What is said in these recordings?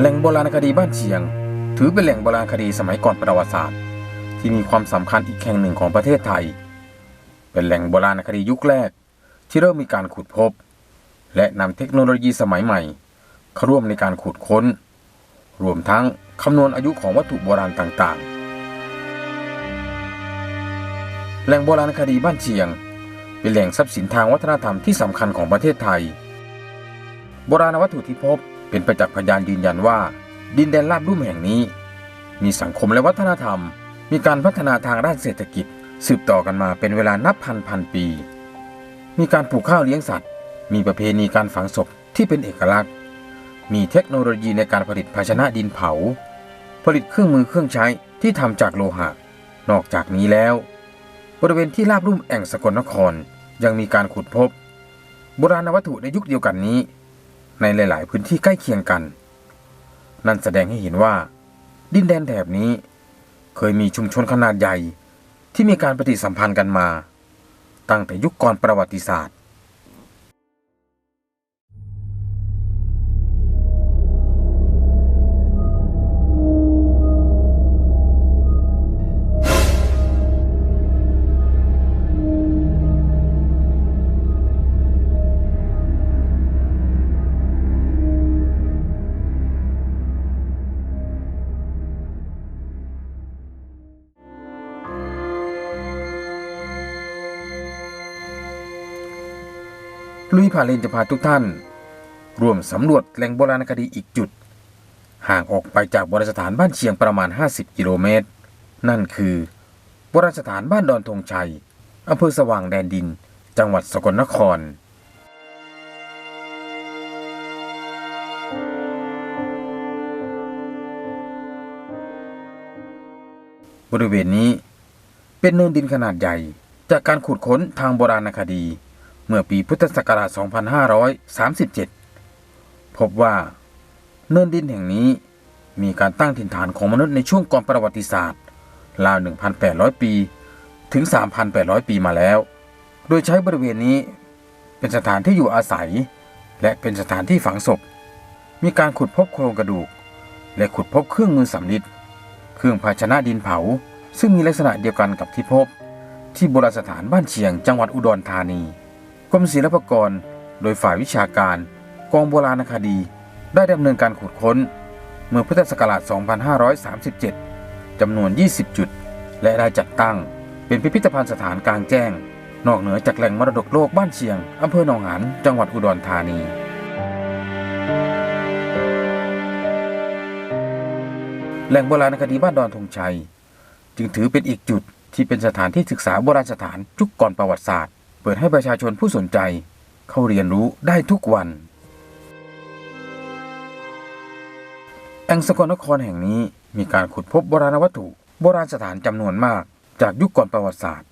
แหล่งโบราณคดีบ้านเชียง ถือเป็นแหล่งโบราณคดีสมัยก่อนประวัติศาสตร์ ที่มีความสำคัญอีกแห่งหนึ่งของประเทศไทย เป็นแหล่งโบราณคดียุคแรก ที่เริ่มมีการขุดพบ และนำเทคโนโลยีสมัยใหม่เข้าร่วมในการขุดค้น รวมทั้งคำนวณอายุของวัตถุโบราณต่างๆ แหล่งโบราณคดีบ้านเชียง เป็นแหล่งทรัพย์สินทางวัฒนธรรมที่สำคัญของประเทศไทย โบราณวัตถุที่พบ เป็นประจักษ์พยานยืนยันว่า ดินแดนลาดลุ่มแห่งนี้ มีสังคมและวัฒนธรรม มีการพัฒนาทางด้านเศรษฐกิจ สืบต่อกันมาเป็นเวลานับพันพันปี มีการปลูกข้าวเลี้ยงสัตว์ มีประเพณีการฝังศพที่เป็นเอกลักษณ์ มีเทคโนโลยีในการผลิตภาชนะดินเผา ผลิตเครื่องมือเครื่องใช้ที่ทำจากโลหะ นอกจากนี้แล้ว บริเวณที่ราบลุ่มแอ่งสกลนครยังมีการขุดพบ โบราณวัตถุในยุคเดียวกันนี้ ในหลาย ๆ พื้นที่ใกล้เคียงกัน นั่นแสดงให้เห็นว่า ดินแดนแถบนี้ เคยมีชุมชนขนาดใหญ่ที่มีการปฏิสัมพันธ์กันมา ตั้งแต่ยุคก่อนประวัติศาสตร์ ลุยผ่าเลนจะพาทุกท่าน ร่วมสำรวจแหล่งโบราณคดีอีกจุด ห่างออกไปจากโบราณสถานบ้านเชียงประมาณ 50 กิโลเมตร นั่นคือโบราณสถานบ้านดอนธงชัยอำเภอสว่างแดนดิน จังหวัดสกลนคร บริเวณนี้เป็นเนินดินขนาดใหญ่ จากการขุดค้นทางโบราณคดี เมื่อปีพุทธศักราช 2537 พบว่าเนินดินแห่งนี้มีการตั้งถิ่นฐานของมนุษย์ในช่วงก่อนประวัติศาสตร์ราว 1,800 ปี ถึง 3,800 ปีมาแล้ว โดยใช้บริเวณนี้เป็นสถานที่อยู่อาศัย และเป็นสถานที่ฝังศพ มีการขุดพบโครงกระดูก และขุดพบเครื่องมือสำริดเครื่องภาชนะดินเผา ซึ่งมีลักษณะเดียวกันกับที่พบ ที่โบราณสถานบ้านเชียงจังหวัดอุดรธานี รมศิลปากร โดยฝ่ายวิชาการ กองโบราณคดี ได้ดำเนินการขุดค้น เมื่อพุทธศักราช 2537 จำนวน 20 จุด และได้จัดตั้ง เป็นพิพิธภัณฑ์สถานกลางแจ้ง นอกเหนือจากแหล่งมรดกโลกบ้านเชียงอำเภอหนองหานจังหวัดอุดรธานีแหล่งโบราณคดีบ้านดอนธงชัย จึงถือเป็นอีกจุดที่เป็นสถานที่ศึกษาโบราณสถานยุคก่อนประวัติศาสตร์ ปิดให้ประชาชนผู้สนใจ เข้าเรียนรู้ได้ทุกวันแองสกลนครแห่งนี้มีการขุดพบโบราณวัตถุ โบราณสถานจำนวนมาก จากยุคก่อนประวัติศาสตร์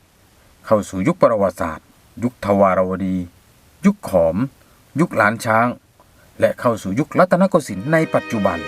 เข้าสู่ยุคประวัติศาสตร์ ยุคทวารวดี ยุคขอม ยุคหลานช้าง และเข้าสู่ยุครัตนโกสินทร์ในปัจจุบัน